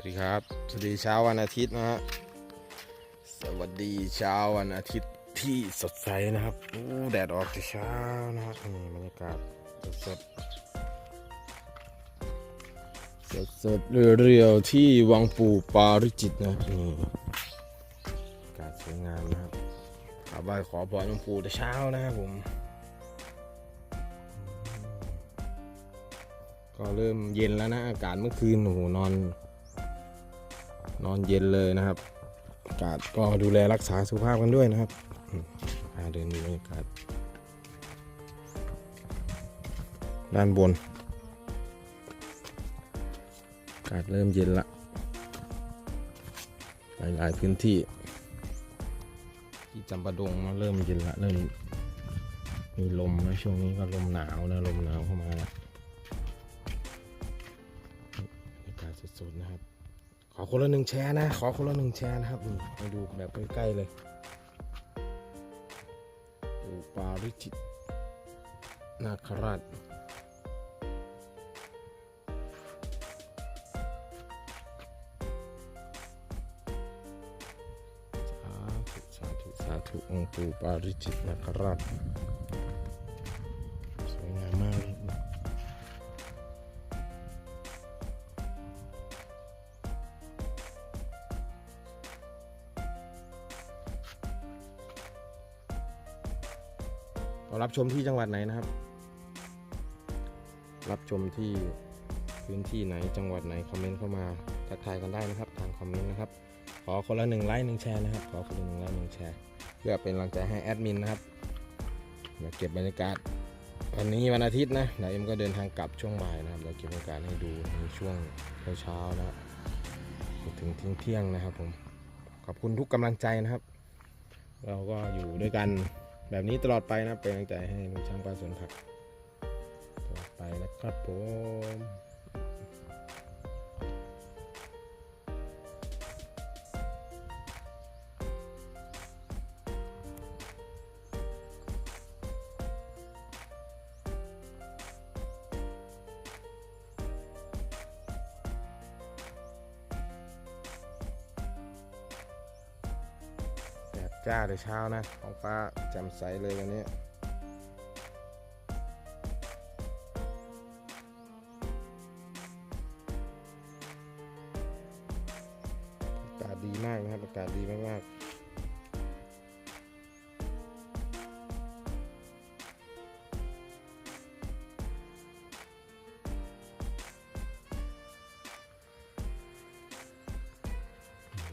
วัสดีครับ สวัสดีเช้าวันอาทิตย์นะฮะ สวัสดีเช้าวันอาทิตย์ที่สดใสนะครับอู้แดดออกแต่เช้านะครับนี่บรรยากาศสดสดสดๆเรียวๆที่วังปู่ปาริจิตนะนี่อากาศสวยงามนะครับกราบไหว้ขอพรหลวงปู่แต่เช้านะครับผม ก็เริ่มเย็นแล้วนะ อากาศเมื่อคืนโอ้โหนอน นอนเย็นเลยนะครับอากาศก็ดูแลรักษาสุขภาพกันด้วยนะครับเดินดูบรรยากาศด้านบนอากาศเริ่มเย็นละ หลาย ๆ พื้นที่ ที่จำปาดงมาเริ่มเย็นละ เริ่มมีลมนะช่วงนี้ก็ลมหนาวนะ ลมหนาวเข้ามาละบรรยากาศสดๆนะครับ อคนละหนึ่งแชร์นะ ขอคนละหนึ่งแชร์นะครับนี่ให้ดูแบบใกล้ๆเลยปูปาริจิตนาคราชสาธุสาธุสาธุองค์ปู่ปาริจิตนาคราช เรารับชมที่จังหวัดไหนนะครับ รับชมที่พื้นที่ไหนจังหวัดไหนคอมเมนต์เข้ามาทักทายกันได้นะครับ ทางคอมเมนต์นะครับ ขอคนละหนึ่งไลค์หนึ่งแชร์นะครับ ขอคนละหนึ่งไลค์หนึ่งแชร์เพื่อเป็นกำลังใจให้แอดมินนะครับเดี๋ยวเก็บบรรยากาศวันนี้วันอาทิตย์นะเดี๋ยวเอ็มก็เดินทางกลับช่วงบ่ายนะครับเดี๋ยวเก็บบรรยากาศให้ดูในช่วงเช้าๆนะถึงเที่ยงนะครับผมขอบคุณทุกกำลังใจนะครับ เราก็อยู่ด้วยกัน แบบนี้ตลอดไปนะเป็นกำลังใจให้ลุงช่างป้าสวนผักตลอดไปนะครับผม จ้าแต่เช้านะท้องฟ้าแจ่มใสเลยวันนี้อากาศดีมากนะครับอากาศดีมากๆ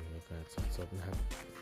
บรรยากาศสดๆนะครับ